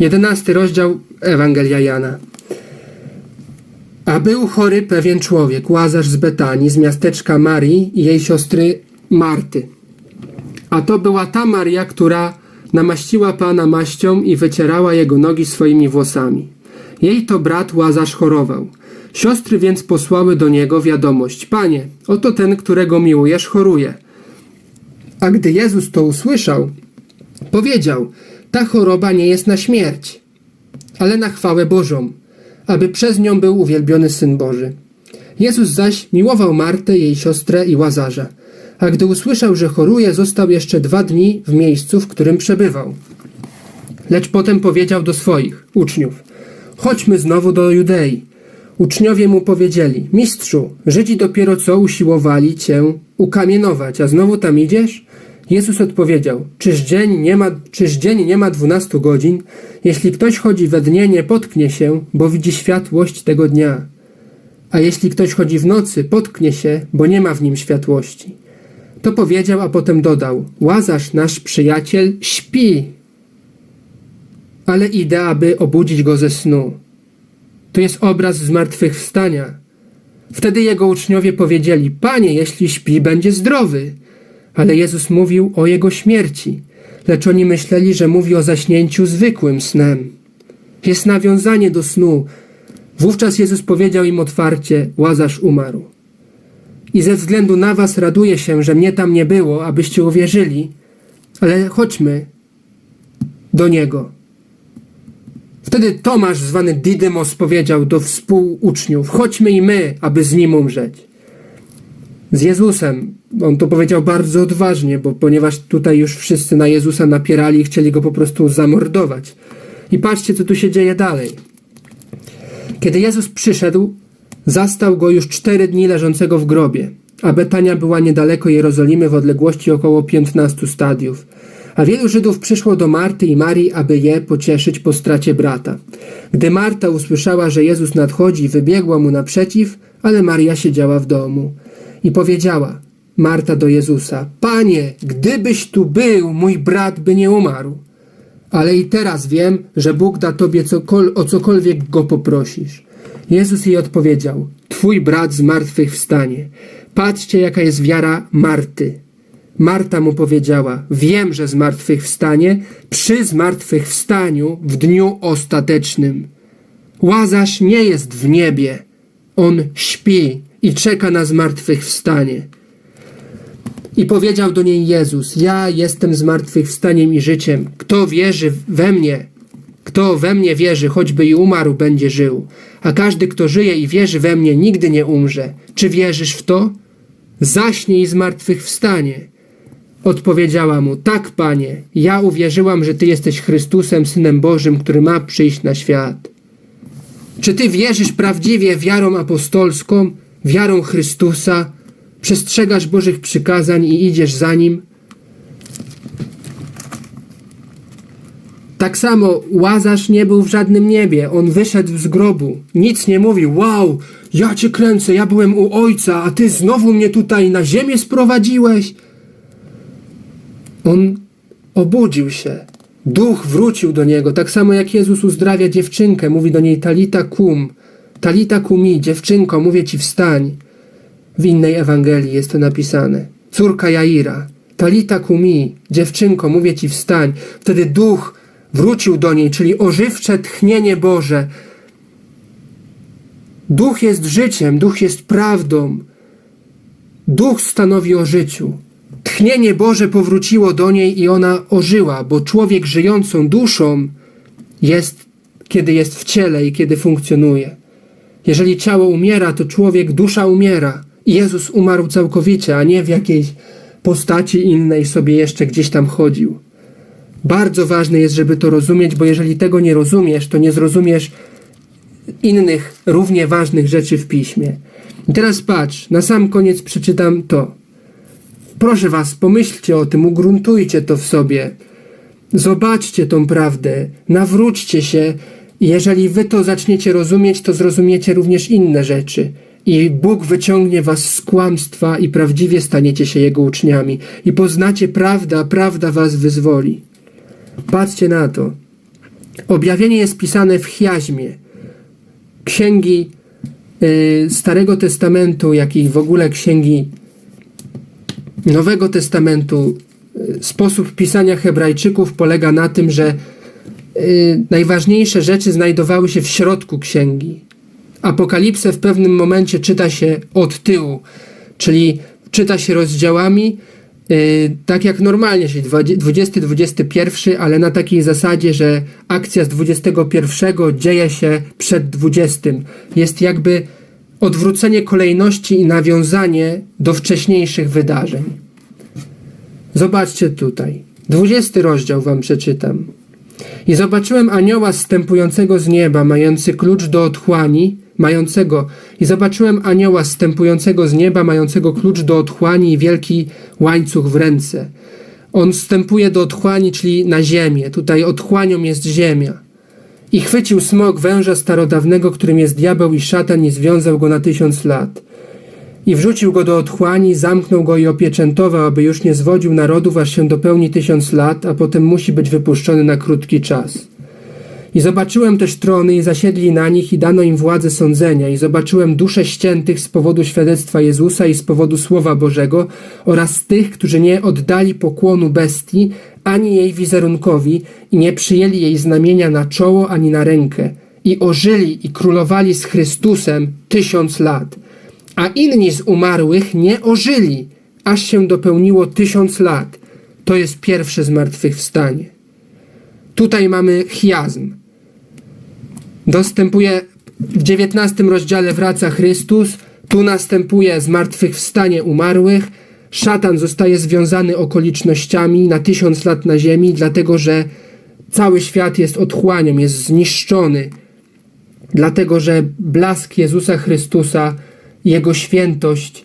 Jedenasty rozdział Ewangelia Jana. A był chory pewien człowiek, Łazarz z Betanii, z miasteczka Marii i jej siostry Marty. A to była ta Maria, która namaściła Pana maścią i wycierała jego nogi swoimi włosami. Jej to brat Łazarz chorował. Siostry więc posłały do niego wiadomość: Panie, oto ten, którego miłujesz, choruje. A gdy Jezus to usłyszał, powiedział: Ta choroba nie jest na śmierć, ale na chwałę Bożą, aby przez nią był uwielbiony Syn Boży. Jezus zaś miłował Martę, jej siostrę i Łazarza. A gdy usłyszał, że choruje, został jeszcze dwa dni w miejscu, w którym przebywał. Lecz potem powiedział do swoich uczniów: Chodźmy znowu do Judei. Uczniowie mu powiedzieli: Mistrzu, Żydzi dopiero co usiłowali cię ukamienować, a znowu tam idziesz? Jezus odpowiedział: Czyż dzień nie ma, czyż dzień nie ma dwunastu godzin? Jeśli ktoś chodzi we dnie, nie potknie się, bo widzi światłość tego dnia. A jeśli ktoś chodzi w nocy, potknie się, bo nie ma w nim światłości. To powiedział, a potem dodał: Łazarz, nasz przyjaciel, śpi, ale idę, aby obudzić go ze snu. To jest obraz zmartwychwstania. Wtedy jego uczniowie powiedzieli: Panie, jeśli śpi, będzie zdrowy. Ale Jezus mówił o jego śmierci, lecz oni myśleli, że mówi o zaśnięciu zwykłym snem. Jest nawiązanie do snu. Wówczas Jezus powiedział im otwarcie: Łazarz umarł. I ze względu na was raduję się, że mnie tam nie było, abyście uwierzyli, ale chodźmy do niego. Wtedy Tomasz, zwany Didymos, powiedział do współuczniów: Chodźmy i my, aby z nim umrzeć. Z Jezusem. On to powiedział bardzo odważnie, bo ponieważ tutaj już wszyscy na Jezusa napierali i chcieli go po prostu zamordować. I patrzcie, co tu się dzieje dalej. Kiedy Jezus przyszedł, zastał go już cztery dni leżącego w grobie, a Betania była niedaleko Jerozolimy w odległości około 15 stadiów. A wielu Żydów przyszło do Marty i Marii, aby je pocieszyć po stracie brata. Gdy Marta usłyszała, że Jezus nadchodzi, wybiegła mu naprzeciw, ale Maria siedziała w domu. I powiedziała Marta do Jezusa: Panie, gdybyś tu był, mój brat by nie umarł. Ale i teraz wiem, że Bóg da tobie cokol- o cokolwiek go poprosisz. Jezus jej odpowiedział: Twój brat z martwych wstanie. Patrzcie, jaka jest wiara Marty. Marta mu powiedziała: Wiem, że z martwych wstanie przy zmartwychwstaniu w dniu ostatecznym. Łazarz nie jest w niebie, on śpi i czeka na zmartwychwstanie. I powiedział do niej Jezus: Ja jestem zmartwychwstaniem i życiem. Kto wierzy we mnie, kto we mnie wierzy, choćby i umarł, będzie żył. A każdy, kto żyje i wierzy we mnie, nigdy nie umrze. Czy wierzysz w to? Zaśnie i zmartwychwstanie. Odpowiedziała mu: Tak, panie, ja uwierzyłam, że ty jesteś Chrystusem, synem Bożym, który ma przyjść na świat. Czy ty wierzysz prawdziwie wiarą apostolską, wiarą Chrystusa, przestrzegasz Bożych przykazań i idziesz za nim? Tak samo Łazarz nie był w żadnym niebie, on wyszedł z grobu. Nic nie mówił, wow, ja cię kręcę, ja byłem u ojca, a ty znowu mnie tutaj na ziemię sprowadziłeś. On obudził się. Duch wrócił do niego, tak samo jak Jezus uzdrawia dziewczynkę, mówi do niej Talita kum, Talita kumi, dziewczynko, mówię ci wstań. W innej Ewangelii jest to napisane. Córka Jaira, Talita kumi, dziewczynko, mówię ci wstań. Wtedy duch wrócił do niej, czyli ożywcze tchnienie Boże. Duch jest życiem, duch jest prawdą. Duch stanowi o życiu. Tchnienie Boże powróciło do niej i ona ożyła, bo człowiek żyjącą duszą jest, kiedy jest w ciele i kiedy funkcjonuje. Jeżeli ciało umiera, to człowiek, dusza umiera. Jezus umarł całkowicie, a nie w jakiejś postaci innej sobie jeszcze gdzieś tam chodził. Bardzo ważne jest, żeby to rozumieć, bo jeżeli tego nie rozumiesz, to nie zrozumiesz innych równie ważnych rzeczy w piśmie. I teraz patrz, na sam koniec przeczytam to. Proszę was, pomyślcie o tym, ugruntujcie to w sobie. Zobaczcie tą prawdę, nawróćcie się. Jeżeli wy to zaczniecie rozumieć, to zrozumiecie również inne rzeczy. I Bóg wyciągnie was z kłamstwa i prawdziwie staniecie się Jego uczniami. I poznacie prawdę, a prawda was wyzwoli. Patrzcie na to. Objawienie jest pisane w chiazmie. Księgi y, Starego Testamentu, jak i w ogóle księgi Nowego Testamentu, y, sposób pisania Hebrajczyków polega na tym, że y, najważniejsze rzeczy znajdowały się w środku księgi. Apokalipsę w pewnym momencie czyta się od tyłu, czyli czyta się rozdziałami, y, tak jak normalnie, czyli 20-21, ale na takiej zasadzie, że akcja z 21 dzieje się przed 20. Jest jakby odwrócenie kolejności i nawiązanie do wcześniejszych wydarzeń. Zobaczcie tutaj. 20 rozdział wam przeczytam. I zobaczyłem anioła zstępującego z nieba, mający klucz do otchłani, mającego i zobaczyłem anioła zstępującego z nieba, mającego klucz do otchłani i wielki łańcuch w ręce. On wstępuje do otchłani, czyli na ziemię. Tutaj otchłanią jest ziemia. I chwycił smok węża starodawnego, którym jest diabeł i szatan i związał go na tysiąc lat. I wrzucił go do otchłani, zamknął go i opieczętował, aby już nie zwodził narodów, aż się dopełni tysiąc lat, a potem musi być wypuszczony na krótki czas. I zobaczyłem też trony i zasiedli na nich i dano im władzę sądzenia i zobaczyłem dusze ściętych z powodu świadectwa Jezusa i z powodu Słowa Bożego oraz tych, którzy nie oddali pokłonu bestii ani jej wizerunkowi i nie przyjęli jej znamienia na czoło ani na rękę i ożyli i królowali z Chrystusem tysiąc lat. A inni z umarłych nie ożyli, aż się dopełniło tysiąc lat. To jest pierwsze zmartwychwstanie. Tutaj mamy chiazm. Dostępuje w dziewiętnastym rozdziale wraca Chrystus, tu następuje zmartwychwstanie umarłych. Szatan zostaje związany okolicznościami na tysiąc lat na ziemi, dlatego że cały świat jest otchłanią, jest zniszczony, dlatego że blask Jezusa Chrystusa, Jego świętość,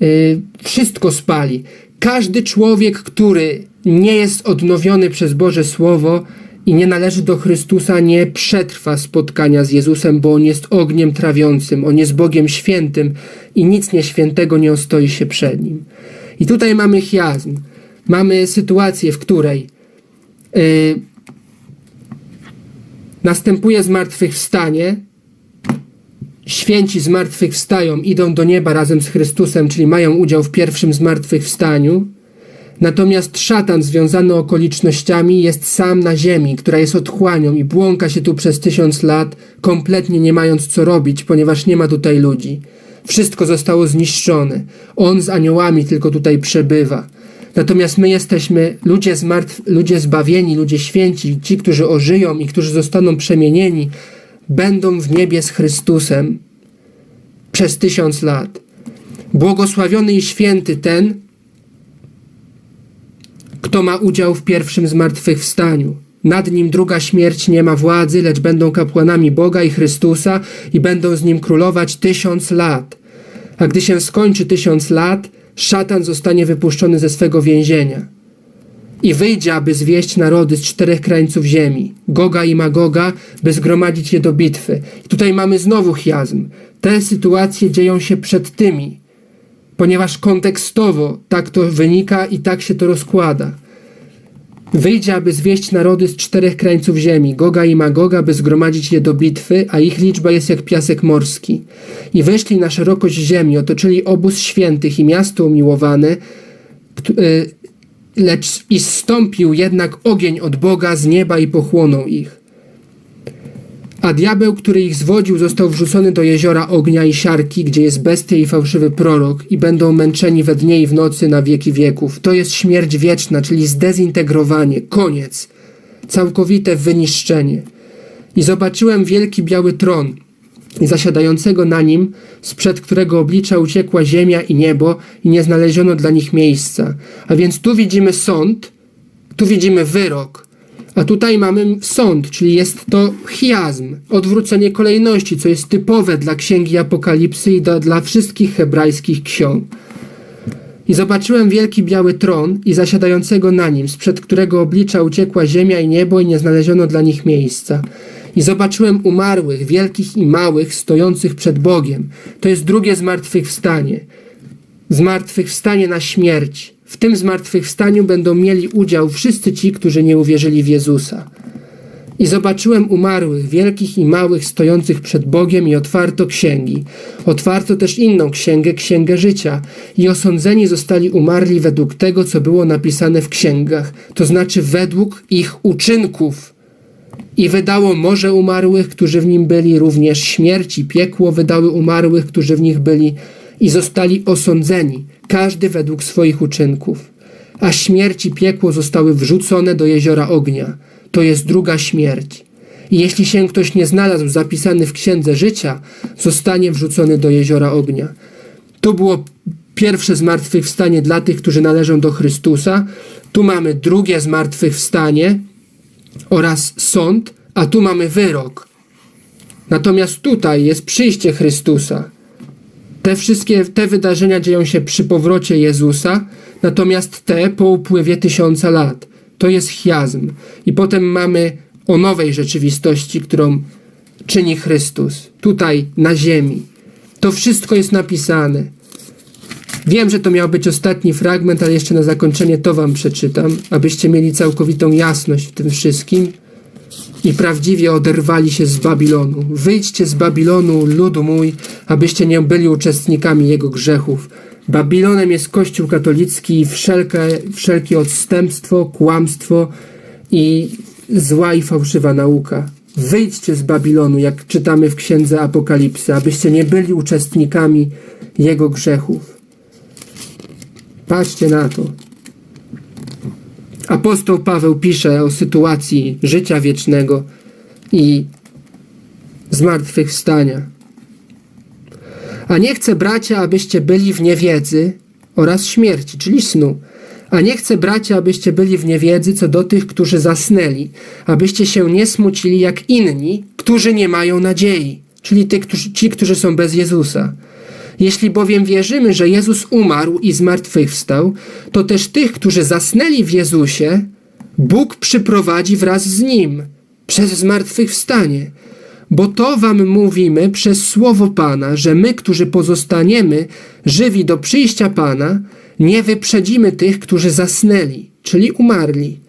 yy, wszystko spali. Każdy człowiek, który nie jest odnowiony przez Boże Słowo, i nie należy do Chrystusa, nie przetrwa spotkania z Jezusem, bo On jest ogniem trawiącym, On jest Bogiem świętym i nic nieświętego nie ostoi się przed Nim. I tutaj mamy chiazm. Mamy sytuację, w której yy, następuje zmartwychwstanie, święci zmartwychwstają, idą do nieba razem z Chrystusem, czyli mają udział w pierwszym zmartwychwstaniu, Natomiast szatan związany okolicznościami jest sam na ziemi, która jest otchłanią i błąka się tu przez tysiąc lat, kompletnie nie mając co robić, ponieważ nie ma tutaj ludzi. Wszystko zostało zniszczone. On z aniołami tylko tutaj przebywa. Natomiast my jesteśmy ludzie, zmartw, ludzie zbawieni, ludzie święci, ci, którzy ożyją i którzy zostaną przemienieni, będą w niebie z Chrystusem przez tysiąc lat. Błogosławiony i święty ten, kto ma udział w pierwszym zmartwychwstaniu. Nad nim druga śmierć nie ma władzy, lecz będą kapłanami Boga i Chrystusa i będą z nim królować tysiąc lat. A gdy się skończy tysiąc lat, szatan zostanie wypuszczony ze swego więzienia i wyjdzie, aby zwieść narody z czterech krańców ziemi, Goga i Magoga, by zgromadzić je do bitwy. I tutaj mamy znowu chiazm. Te sytuacje dzieją się przed tymi, ponieważ kontekstowo tak to wynika i tak się to rozkłada. Wyjdzie, aby zwieść narody z czterech krańców ziemi, Goga i Magoga, by zgromadzić je do bitwy, a ich liczba jest jak piasek morski. I weszli na szerokość ziemi, otoczyli obóz świętych i miasto umiłowane, y, lecz i zstąpił jednak ogień od Boga z nieba i pochłonął ich. A diabeł, który ich zwodził, został wrzucony do jeziora ognia i siarki, gdzie jest bestia i fałszywy prorok, i będą męczeni we dnie i w nocy na wieki wieków. To jest śmierć wieczna, czyli zdezintegrowanie, koniec, całkowite wyniszczenie. I zobaczyłem wielki biały tron, i zasiadającego na nim, sprzed którego oblicza uciekła ziemia i niebo, i nie znaleziono dla nich miejsca. A więc tu widzimy sąd, tu widzimy wyrok a tutaj mamy sąd, czyli jest to chiazm, odwrócenie kolejności, co jest typowe dla księgi Apokalipsy i do, dla wszystkich hebrajskich ksiąg. I zobaczyłem wielki biały tron i zasiadającego na nim, sprzed którego oblicza uciekła ziemia i niebo i nie znaleziono dla nich miejsca. I zobaczyłem umarłych, wielkich i małych, stojących przed Bogiem. To jest drugie zmartwychwstanie. Zmartwychwstanie na śmierć. W tym zmartwychwstaniu będą mieli udział wszyscy ci, którzy nie uwierzyli w Jezusa. I zobaczyłem umarłych, wielkich i małych, stojących przed Bogiem i otwarto księgi. Otwarto też inną księgę, księgę życia. I osądzeni zostali umarli według tego, co było napisane w księgach, to znaczy według ich uczynków. I wydało morze umarłych, którzy w nim byli, również śmierć i piekło wydały umarłych, którzy w nich byli, i zostali osądzeni, każdy według swoich uczynków. A śmierć i piekło zostały wrzucone do jeziora ognia. To jest druga śmierć. I jeśli się ktoś nie znalazł zapisany w księdze życia, zostanie wrzucony do jeziora ognia. To było pierwsze zmartwychwstanie dla tych, którzy należą do Chrystusa. Tu mamy drugie zmartwychwstanie oraz sąd, a tu mamy wyrok. Natomiast tutaj jest przyjście Chrystusa. Te wszystkie te wydarzenia dzieją się przy powrocie Jezusa, natomiast te po upływie tysiąca lat. To jest chiazm. I potem mamy o nowej rzeczywistości, którą czyni Chrystus tutaj na ziemi. To wszystko jest napisane. Wiem, że to miał być ostatni fragment, ale jeszcze na zakończenie to wam przeczytam, abyście mieli całkowitą jasność w tym wszystkim i prawdziwie oderwali się z Babilonu. Wyjdźcie z Babilonu, ludu mój, abyście nie byli uczestnikami jego grzechów. Babilonem jest Kościół katolicki i wszelkie, wszelkie odstępstwo, kłamstwo i zła i fałszywa nauka. Wyjdźcie z Babilonu, jak czytamy w księdze Apokalipsy, abyście nie byli uczestnikami jego grzechów. Patrzcie na to. Apostoł Paweł pisze o sytuacji życia wiecznego i zmartwychwstania. A nie chcę, bracia, abyście byli w niewiedzy oraz śmierci, czyli snu. A nie chcę, bracia, abyście byli w niewiedzy co do tych, którzy zasnęli, abyście się nie smucili jak inni, którzy nie mają nadziei, czyli ty, którzy, ci, którzy są bez Jezusa. Jeśli bowiem wierzymy, że Jezus umarł i zmartwychwstał, to też tych, którzy zasnęli w Jezusie, Bóg przyprowadzi wraz z Nim przez zmartwychwstanie. Bo to wam mówimy przez słowo Pana, że my, którzy pozostaniemy żywi do przyjścia Pana, nie wyprzedzimy tych, którzy zasnęli, czyli umarli.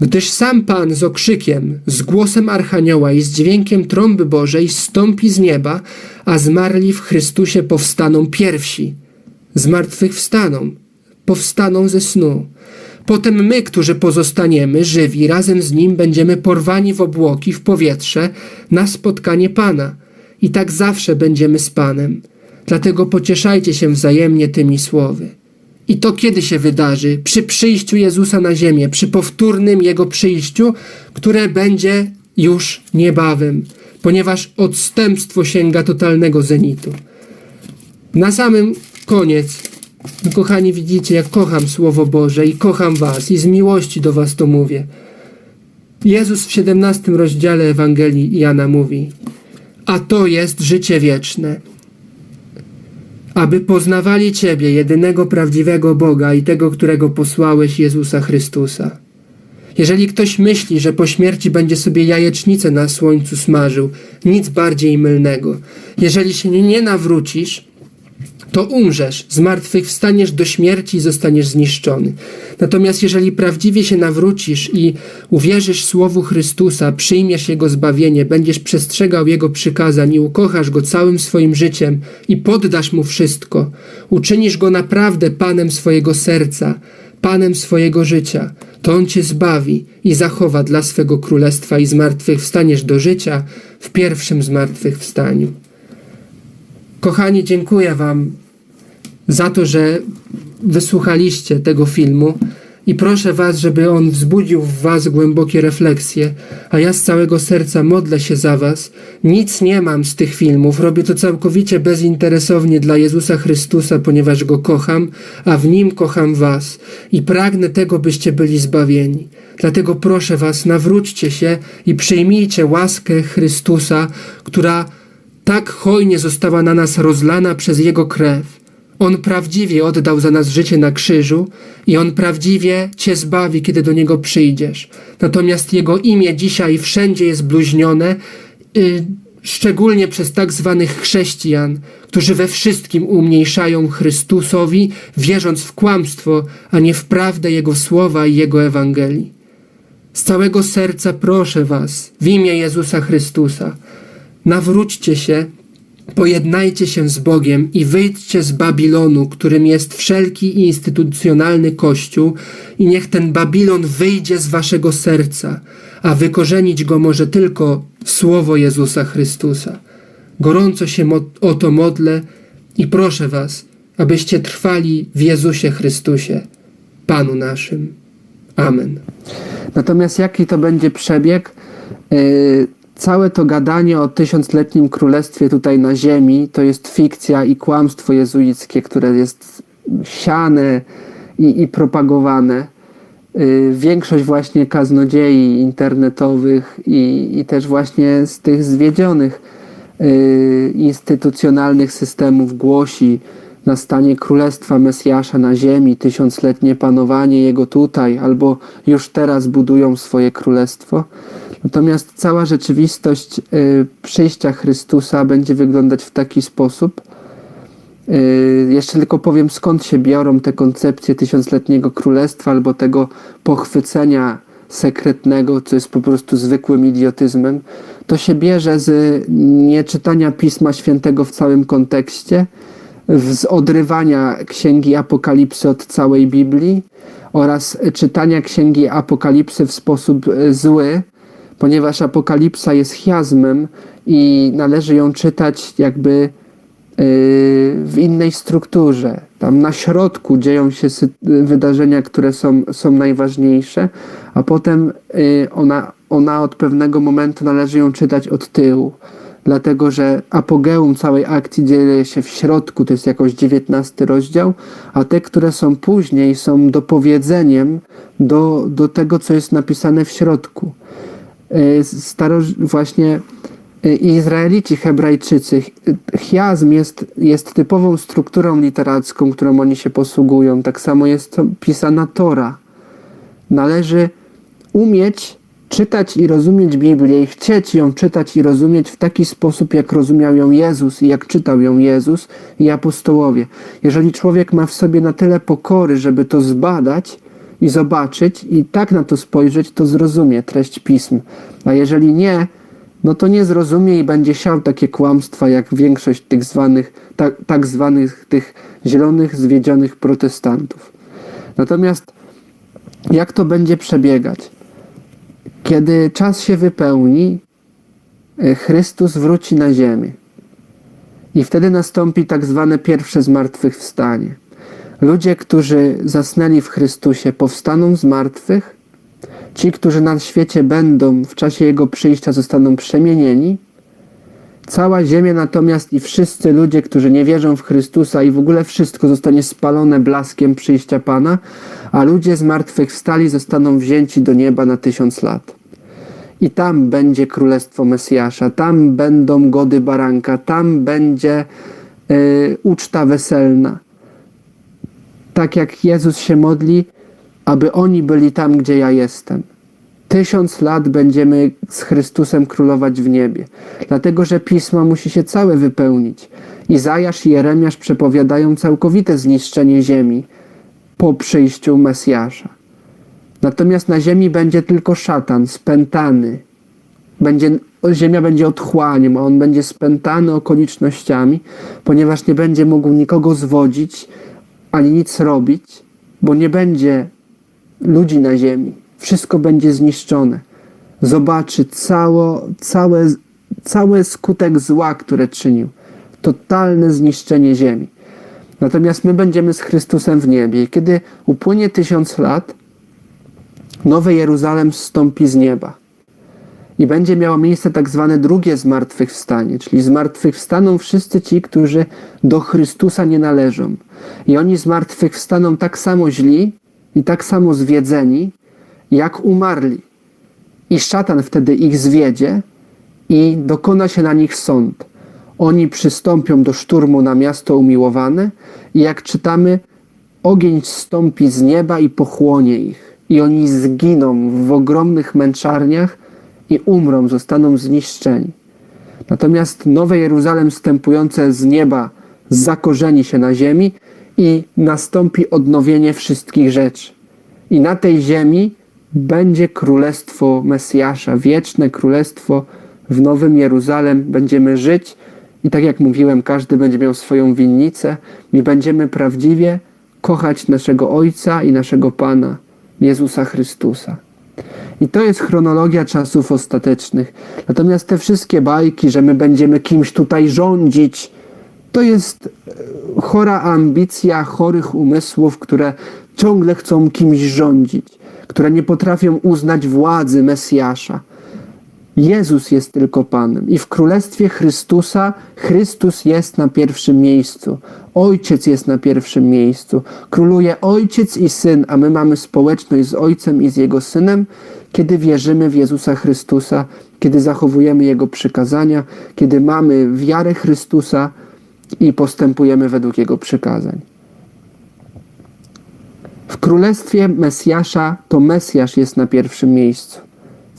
Gdyż sam Pan z okrzykiem, z głosem Archanioła i z dźwiękiem trąby Bożej stąpi z nieba, a zmarli w Chrystusie powstaną pierwsi. Zmartwychwstaną, powstaną ze snu. Potem my, którzy pozostaniemy żywi, razem z Nim będziemy porwani w obłoki, w powietrze, na spotkanie Pana. I tak zawsze będziemy z Panem. Dlatego pocieszajcie się wzajemnie tymi słowy. I to kiedy się wydarzy? Przy przyjściu Jezusa na ziemię, przy powtórnym Jego przyjściu, które będzie już niebawem, ponieważ odstępstwo sięga totalnego zenitu. Na samym koniec, kochani, widzicie, jak kocham Słowo Boże i kocham Was i z miłości do Was to mówię. Jezus w 17 rozdziale Ewangelii Jana mówi: A to jest życie wieczne aby poznawali Ciebie, jedynego prawdziwego Boga i tego, którego posłałeś, Jezusa Chrystusa. Jeżeli ktoś myśli, że po śmierci będzie sobie jajecznicę na słońcu smażył, nic bardziej mylnego. Jeżeli się nie nawrócisz, to umrzesz, zmartwychwstaniesz do śmierci i zostaniesz zniszczony. Natomiast jeżeli prawdziwie się nawrócisz i uwierzysz Słowu Chrystusa, przyjmiesz Jego zbawienie, będziesz przestrzegał Jego przykazań i ukochasz Go całym swoim życiem i poddasz Mu wszystko, uczynisz Go naprawdę Panem swojego serca, Panem swojego życia, to On Cię zbawi i zachowa dla swego królestwa i zmartwychwstaniesz do życia w pierwszym zmartwychwstaniu. Kochani, dziękuję Wam za to, że wysłuchaliście tego filmu i proszę Was, żeby on wzbudził w Was głębokie refleksje, a ja z całego serca modlę się za Was. Nic nie mam z tych filmów, robię to całkowicie bezinteresownie dla Jezusa Chrystusa, ponieważ Go kocham, a w Nim kocham Was i pragnę tego, byście byli zbawieni. Dlatego proszę Was, nawróćcie się i przyjmijcie łaskę Chrystusa, która tak hojnie została na nas rozlana przez Jego krew. On prawdziwie oddał za nas życie na krzyżu i On prawdziwie Cię zbawi, kiedy do Niego przyjdziesz. Natomiast Jego imię dzisiaj wszędzie jest bluźnione, yy, szczególnie przez tak zwanych chrześcijan, którzy we wszystkim umniejszają Chrystusowi, wierząc w kłamstwo, a nie w prawdę Jego słowa i Jego Ewangelii. Z całego serca proszę Was, w imię Jezusa Chrystusa, nawróćcie się, pojednajcie się z Bogiem i wyjdźcie z Babilonu, którym jest wszelki instytucjonalny Kościół, i niech ten Babilon wyjdzie z Waszego serca, a wykorzenić go może tylko Słowo Jezusa Chrystusa. Gorąco się o to modlę i proszę Was, abyście trwali w Jezusie Chrystusie, Panu naszym. Amen. Natomiast jaki to będzie przebieg? Yy, całe to gadanie o tysiącletnim królestwie tutaj na ziemi to jest fikcja i kłamstwo jezuickie, które jest siane i, i propagowane. Yy, większość właśnie kaznodziei internetowych i, i też właśnie z tych zwiedzionych yy, instytucjonalnych systemów głosi nastanie królestwa Mesjasza na ziemi, tysiącletnie panowanie jego tutaj, albo już teraz budują swoje królestwo. Natomiast cała rzeczywistość y, przyjścia Chrystusa będzie wyglądać w taki sposób. Y, jeszcze tylko powiem, skąd się biorą te koncepcje tysiącletniego królestwa albo tego pochwycenia sekretnego, co jest po prostu zwykłym idiotyzmem. To się bierze z nieczytania Pisma Świętego w całym kontekście, z odrywania Księgi Apokalipsy od całej Biblii oraz czytania Księgi Apokalipsy w sposób e, zły, ponieważ Apokalipsa jest chiazmem i należy ją czytać jakby e, w innej strukturze. Tam na środku dzieją się wydarzenia, które są, są najważniejsze, a potem e, ona, ona od pewnego momentu należy ją czytać od tyłu dlatego że apogeum całej akcji dzieje się w środku, to jest jakoś dziewiętnasty rozdział, a te, które są później, są dopowiedzeniem do, do tego, co jest napisane w środku. E, Staro, właśnie e, Izraelici, Hebrajczycy, chiazm jest, jest typową strukturą literacką, którą oni się posługują. Tak samo jest pisana Tora. Należy umieć czytać i rozumieć Biblię i chcieć ją czytać i rozumieć w taki sposób, jak rozumiał ją Jezus i jak czytał ją Jezus i apostołowie. Jeżeli człowiek ma w sobie na tyle pokory, żeby to zbadać i zobaczyć i tak na to spojrzeć, to zrozumie treść pism. A jeżeli nie, no to nie zrozumie i będzie siał takie kłamstwa, jak większość tych zwanych, tak, tak zwanych tych zielonych, zwiedzionych protestantów. Natomiast jak to będzie przebiegać? Kiedy czas się wypełni, e, Chrystus wróci na ziemię. I wtedy nastąpi tak zwane pierwsze zmartwychwstanie. Ludzie, którzy zasnęli w Chrystusie, powstaną z martwych. Ci, którzy na świecie będą w czasie Jego przyjścia, zostaną przemienieni. Cała ziemia natomiast i wszyscy ludzie, którzy nie wierzą w Chrystusa i w ogóle wszystko zostanie spalone blaskiem przyjścia Pana, a ludzie zmartwychwstali zostaną wzięci do nieba na tysiąc lat. I tam będzie królestwo Mesjasza, tam będą gody baranka, tam będzie y, uczta weselna. Tak jak Jezus się modli, aby oni byli tam, gdzie ja jestem. Tysiąc lat będziemy z Chrystusem królować w niebie, dlatego że pismo musi się całe wypełnić. Izajasz i Jeremiasz przepowiadają całkowite zniszczenie ziemi po przyjściu Mesjasza. Natomiast na ziemi będzie tylko szatan, spętany. Będzie, ziemia będzie otchłaniem, a on będzie spętany okolicznościami, ponieważ nie będzie mógł nikogo zwodzić ani nic robić, bo nie będzie ludzi na ziemi. Wszystko będzie zniszczone. Zobaczy cało, całe, cały skutek zła, które czynił. Totalne zniszczenie ziemi. Natomiast my będziemy z Chrystusem w niebie. Kiedy upłynie tysiąc lat, Nowy Jeruzalem zstąpi z nieba. I będzie miało miejsce tak zwane drugie zmartwychwstanie, czyli zmartwychwstaną wszyscy ci, którzy do Chrystusa nie należą. I oni zmartwychwstaną tak samo źli i tak samo zwiedzeni, jak umarli. I szatan wtedy ich zwiedzie i dokona się na nich sąd. Oni przystąpią do szturmu na miasto umiłowane i jak czytamy, ogień zstąpi z nieba i pochłonie ich. I oni zginą w ogromnych męczarniach i umrą, zostaną zniszczeni. Natomiast Nowe Jeruzalem wstępujące z nieba zakorzeni się na ziemi i nastąpi odnowienie wszystkich rzeczy. I na tej ziemi będzie królestwo Mesjasza, wieczne królestwo w Nowym Jeruzalem. Będziemy żyć i tak jak mówiłem, każdy będzie miał swoją winnicę i będziemy prawdziwie kochać naszego Ojca i naszego Pana, Jezusa Chrystusa. I to jest chronologia czasów ostatecznych. Natomiast te wszystkie bajki, że my będziemy kimś tutaj rządzić, to jest e, chora ambicja chorych umysłów, które ciągle chcą kimś rządzić, które nie potrafią uznać władzy Mesjasza. Jezus jest tylko Panem i w Królestwie Chrystusa Chrystus jest na pierwszym miejscu. Ojciec jest na pierwszym miejscu. Króluje Ojciec i Syn, a my mamy społeczność z Ojcem i z Jego Synem, kiedy wierzymy w Jezusa Chrystusa, kiedy zachowujemy Jego przykazania, kiedy mamy wiarę Chrystusa i postępujemy według Jego przykazań. W Królestwie Mesjasza to Mesjasz jest na pierwszym miejscu.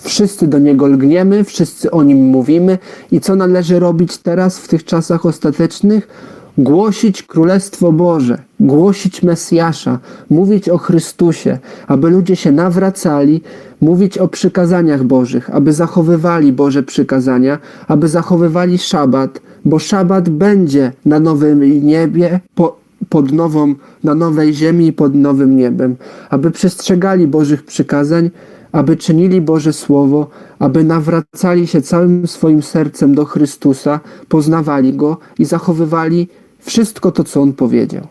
Wszyscy do Niego lgniemy, wszyscy o Nim mówimy i co należy robić teraz w tych czasach ostatecznych? Głosić Królestwo Boże, głosić Mesjasza, mówić o Chrystusie, aby ludzie się nawracali, mówić o przykazaniach Bożych, aby zachowywali Boże przykazania, aby zachowywali szabat, bo szabat będzie na nowym niebie, po, pod nową, na nowej ziemi i pod nowym niebem, aby przestrzegali Bożych przykazań, aby czynili Boże Słowo, aby nawracali się całym swoim sercem do Chrystusa, poznawali Go i zachowywali wszystko to, co On powiedział.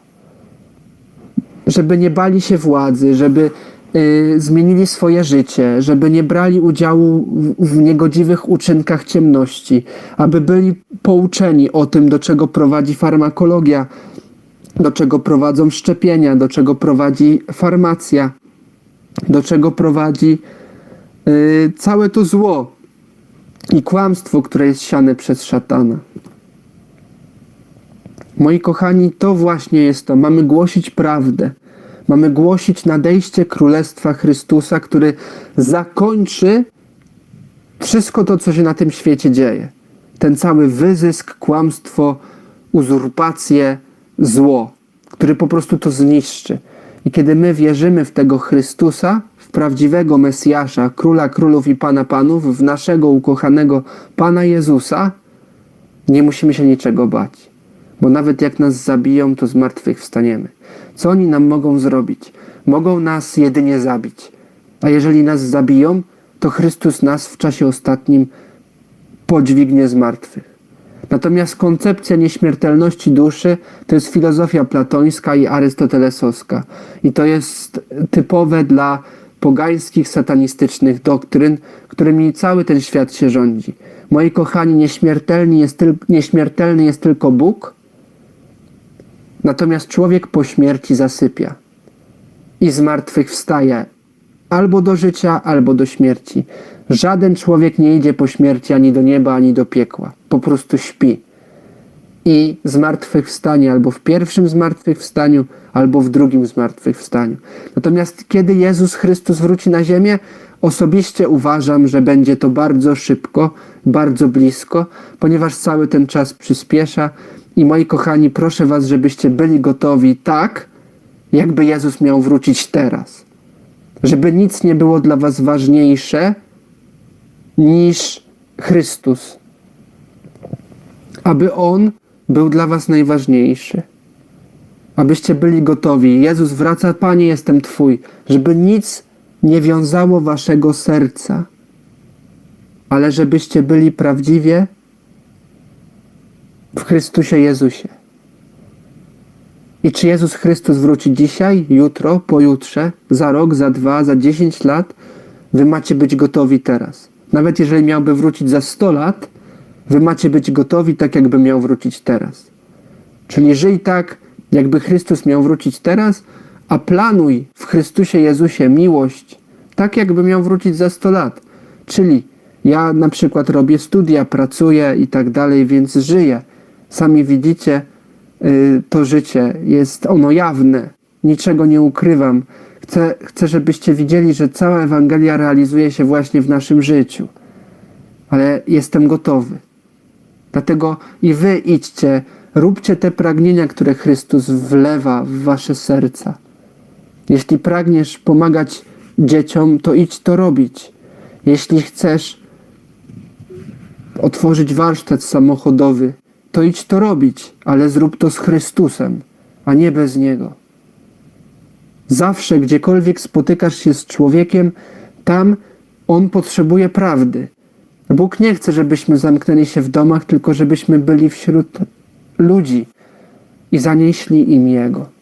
Żeby nie bali się władzy, żeby y, zmienili swoje życie, żeby nie brali udziału w, w niegodziwych uczynkach ciemności, aby byli pouczeni o tym, do czego prowadzi farmakologia, do czego prowadzą szczepienia, do czego prowadzi farmacja, do czego prowadzi yy, całe to zło i kłamstwo, które jest siane przez szatana. Moi kochani, to właśnie jest to. Mamy głosić prawdę. Mamy głosić nadejście Królestwa Chrystusa, który zakończy wszystko to, co się na tym świecie dzieje. Ten cały wyzysk, kłamstwo, uzurpację, zło, który po prostu to zniszczy. I kiedy my wierzymy w tego Chrystusa, w prawdziwego Mesjasza, Króla Królów i Pana Panów, w naszego ukochanego Pana Jezusa, nie musimy się niczego bać. Bo nawet jak nas zabiją, to zmartwychwstaniemy. Co oni nam mogą zrobić? Mogą nas jedynie zabić. A jeżeli nas zabiją, to Chrystus nas w czasie ostatnim podźwignie z martwych. Natomiast koncepcja nieśmiertelności duszy to jest filozofia platońska i arystotelesowska. I to jest typowe dla pogańskich, satanistycznych doktryn, którymi cały ten świat się rządzi. Moi kochani, nieśmiertelny jest, tyl- nieśmiertelny jest tylko Bóg, natomiast człowiek po śmierci zasypia i zmartwychwstaje albo do życia, albo do śmierci. Żaden człowiek nie idzie po śmierci ani do nieba, ani do piekła. Po prostu śpi. I zmartwychwstanie albo w pierwszym zmartwychwstaniu, albo w drugim zmartwychwstaniu. Natomiast kiedy Jezus Chrystus wróci na ziemię, osobiście uważam, że będzie to bardzo szybko, bardzo blisko, ponieważ cały ten czas przyspiesza. I moi kochani, proszę Was, żebyście byli gotowi tak, jakby Jezus miał wrócić teraz. Żeby nic nie było dla Was ważniejsze niż Chrystus. Aby On był dla Was najważniejszy. Abyście byli gotowi. Jezus wraca, Panie, jestem Twój. Żeby nic nie wiązało Waszego serca, ale żebyście byli prawdziwie w Chrystusie Jezusie. I czy Jezus Chrystus wróci dzisiaj, jutro, pojutrze, za rok, za dwa, za dziesięć lat? Wy macie być gotowi teraz. Nawet jeżeli miałby wrócić za 100 lat, wy macie być gotowi tak, jakby miał wrócić teraz. Czyli żyj tak, jakby Chrystus miał wrócić teraz, a planuj w Chrystusie Jezusie miłość, tak jakby miał wrócić za 100 lat. Czyli ja na przykład robię studia, pracuję i tak dalej, więc żyję. Sami widzicie, to życie jest ono jawne, niczego nie ukrywam. Chcę, chcę, żebyście widzieli, że cała Ewangelia realizuje się właśnie w naszym życiu. Ale jestem gotowy. Dlatego i wy idźcie, róbcie te pragnienia, które Chrystus wlewa w wasze serca. Jeśli pragniesz pomagać dzieciom, to idź to robić. Jeśli chcesz otworzyć warsztat samochodowy, to idź to robić, ale zrób to z Chrystusem, a nie bez Niego. Zawsze, gdziekolwiek spotykasz się z człowiekiem, tam on potrzebuje prawdy. Bóg nie chce, żebyśmy zamknęli się w domach, tylko żebyśmy byli wśród ludzi i zanieśli im Jego.